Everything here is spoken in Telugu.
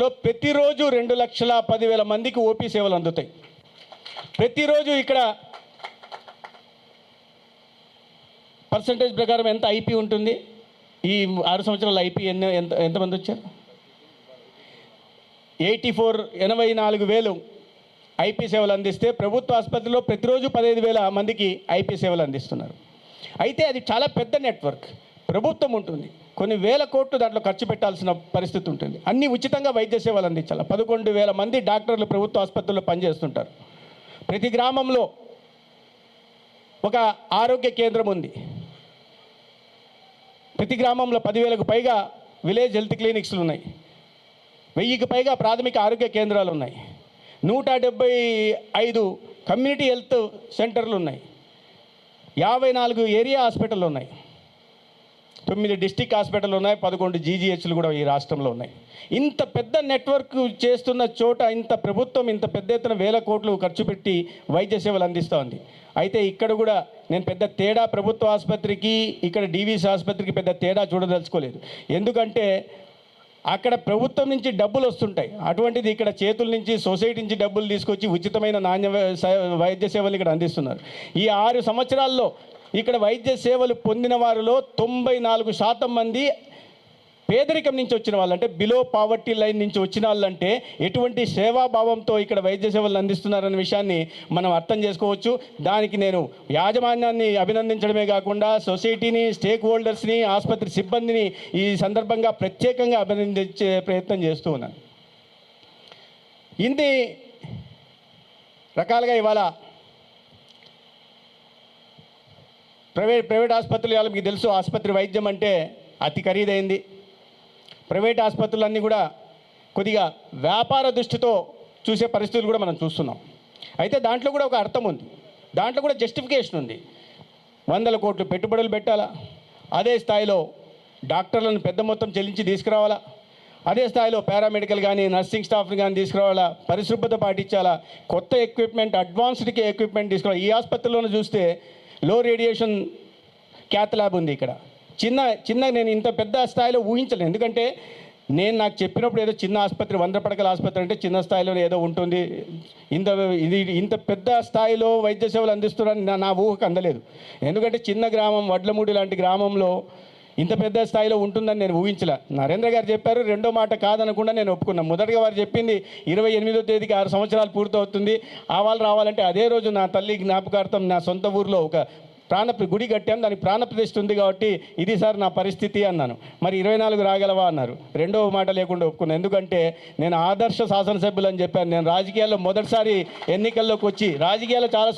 లో ప్రతిరోజు రెండు లక్షల పదివేల మందికి ఓపీ సేవలు అందుతాయి. ప్రతిరోజు ఇక్కడ పర్సంటేజ్ ప్రకారం ఎంత ఐపీ ఉంటుంది? ఈ ఆరు సంవత్సరాల ఐపీ ఎన్ని ఎంత ఎంతమంది వచ్చారు? ఎయిటీ ఫోర్ ఎనభై నాలుగు వేలు ఐపీ సేవలు అందిస్తే ప్రభుత్వ ఆసుపత్రిలో ప్రతిరోజు పదహైదు వేల మందికి ఐపీ సేవలు అందిస్తున్నారు. అయితే అది చాలా పెద్ద నెట్వర్క్. ప్రభుత్వం ఉంటుంది. కొన్ని వేల కోట్లు దాంట్లో ఖర్చు పెట్టాల్సిన పరిస్థితి ఉంటుంది. అన్ని ఉచితంగా వైద్య సేవలు అందించాలి. పదకొండు వేల మంది డాక్టర్లు ప్రభుత్వ ఆసుపత్రుల్లో పనిచేస్తుంటారు. ప్రతి గ్రామంలో ఒక ఆరోగ్య కేంద్రం ఉంది. ప్రతి గ్రామంలో పదివేలకు పైగా విలేజ్ హెల్త్ క్లినిక్స్లు ఉన్నాయి. వెయ్యికి పైగా ప్రాథమిక ఆరోగ్య కేంద్రాలు ఉన్నాయి. నూట డెబ్బై ఐదు కమ్యూనిటీ హెల్త్ సెంటర్లు ఉన్నాయి. యాభై నాలుగు ఏరియా హాస్పిటల్ ఉన్నాయి. తొమ్మిది డిస్టిక్ హాస్పిటల్ ఉన్నాయి పదకొండు జీజీహెచ్లు కూడా ఈ రాష్ట్రంలో ఉన్నాయి. ఇంత పెద్ద నెట్వర్క్ చేస్తున్న చోట ఇంత ప్రభుత్వం ఇంత పెద్ద ఎత్తున వేల కోట్లు ఖర్చు పెట్టి వైద్య సేవలు అందిస్తూ ఉంది అయితే ఇక్కడ కూడా నేను పెద్ద తేడా ప్రభుత్వ ఆసుపత్రికి ఇక్కడ డీవీసీ ఆసుపత్రికి పెద్ద తేడా చూడదలుచుకోలేదు. ఎందుకంటే అక్కడ ప్రభుత్వం నుంచి డబ్బులు వస్తుంటాయి. అటువంటిది ఇక్కడ చేతుల నుంచి సొసైటీ నుంచి డబ్బులు తీసుకొచ్చి ఉచితమైన నాణ్య వైద్య సేవలు ఇక్కడ అందిస్తున్నారు. ఈ ఆరు సంవత్సరాల్లో ఇక్కడ వైద్య సేవలు పొందిన వారిలో తొంభై నాలుగు శాతం మంది పేదరికం నుంచి వచ్చిన వాళ్ళు అంటే బిలో పావర్టీ లైన్ నుంచి వచ్చిన వాళ్ళంటే ఎటువంటి సేవాభావంతో ఇక్కడ వైద్య సేవలు అందిస్తున్నారనే విషయాన్ని మనం అర్థం చేసుకోవచ్చు. దానికి నేను యాజమాన్యాన్ని అభినందించడమే కాకుండా సొసైటీని స్టేక్ హోల్డర్స్ని ఆసుపత్రి సిబ్బందిని ఈ సందర్భంగా ప్రత్యేకంగా అభినందించే ప్రయత్నం చేస్తూ ఉన్నాను. ఇన్ని రకాలుగా ఇవాళ ప్రైవేట్ ప్రైవేట్ ఆసుపత్రులు ఇవాళ మీకు తెలుసు ఆసుపత్రి వైద్యం అంటే అతి ఖరీదైంది. ప్రైవేట్ ఆసుపత్రులన్నీ కూడా కొద్దిగా వ్యాపార దృష్టితో చూసే పరిస్థితులు కూడా మనం చూస్తున్నాం. అయితే దాంట్లో కూడా ఒక అర్థం ఉంది. దాంట్లో కూడా జస్టిఫికేషన్ ఉంది. వందల కోట్లు పెట్టుబడులు పెట్టాలా? అదే స్థాయిలో డాక్టర్లను పెద్ద మొత్తం చెల్లించి తీసుకురావాలా? అదే స్థాయిలో పారామెడికల్ కానీ నర్సింగ్ స్టాఫ్ని కానీ తీసుకురావాలా? పరిశుభ్రత పాటించాలా? కొత్త ఎక్విప్మెంట్ అడ్వాన్స్డ్కి ఎక్విప్మెంట్ తీసుకురావాలి? ఈ ఆసుపత్రిలోనే చూస్తే లో రేడియేషన్ క్యాత్ ల్యాబ్ ఉంది ఇక్కడ. చిన్న చిన్న నేను ఇంత పెద్ద స్థాయిలో ఊహించలేను. ఎందుకంటే నేను నాకు చెప్పినప్పుడు ఏదో చిన్న ఆసుపత్రి వంద పడకల ఆసుపత్రి అంటే చిన్న స్థాయిలో ఏదో ఉంటుంది. ఇంత ఇది ఇంత పెద్ద స్థాయిలో వైద్య సేవలు అందిస్తున్నారని నా నా ఊహకు అందలేదు. ఎందుకంటే చిన్న గ్రామం వడ్లమూడి లాంటి గ్రామంలో ఇంత పెద్ద స్థాయిలో ఉంటుందని నేను ఊహించలే. నరేంద్ర గారు చెప్పారు రెండో మాట కాదనకుండా నేను ఒప్పుకున్నాను మొదటగా వారు చెప్పింది ఇరవై ఎనిమిదో తేదీకి ఆరు సంవత్సరాలు పూర్తవుతుంది. ఆ వాళ్ళు రావాలంటే అదే రోజు నా తల్లి జ్ఞాపకార్థం నా సొంత ఊర్లో ఒక ప్రాణ గుడి కట్టాం. దానికి ప్రాణప్రతిష్ఠ ఉంది కాబట్టి ఇది సార్ నా పరిస్థితి అన్నాను. మరి ఇరవై నాలుగు రాగలవా అన్నారు. రెండవ మాట లేకుండా ఒప్పుకున్నాను ఎందుకంటే నేను ఆదర్శ శాసనసభ్యులు అని చెప్పాను. నేను రాజకీయాల్లో మొదటిసారి ఎన్నికల్లోకి వచ్చి రాజకీయాల్లో చాలా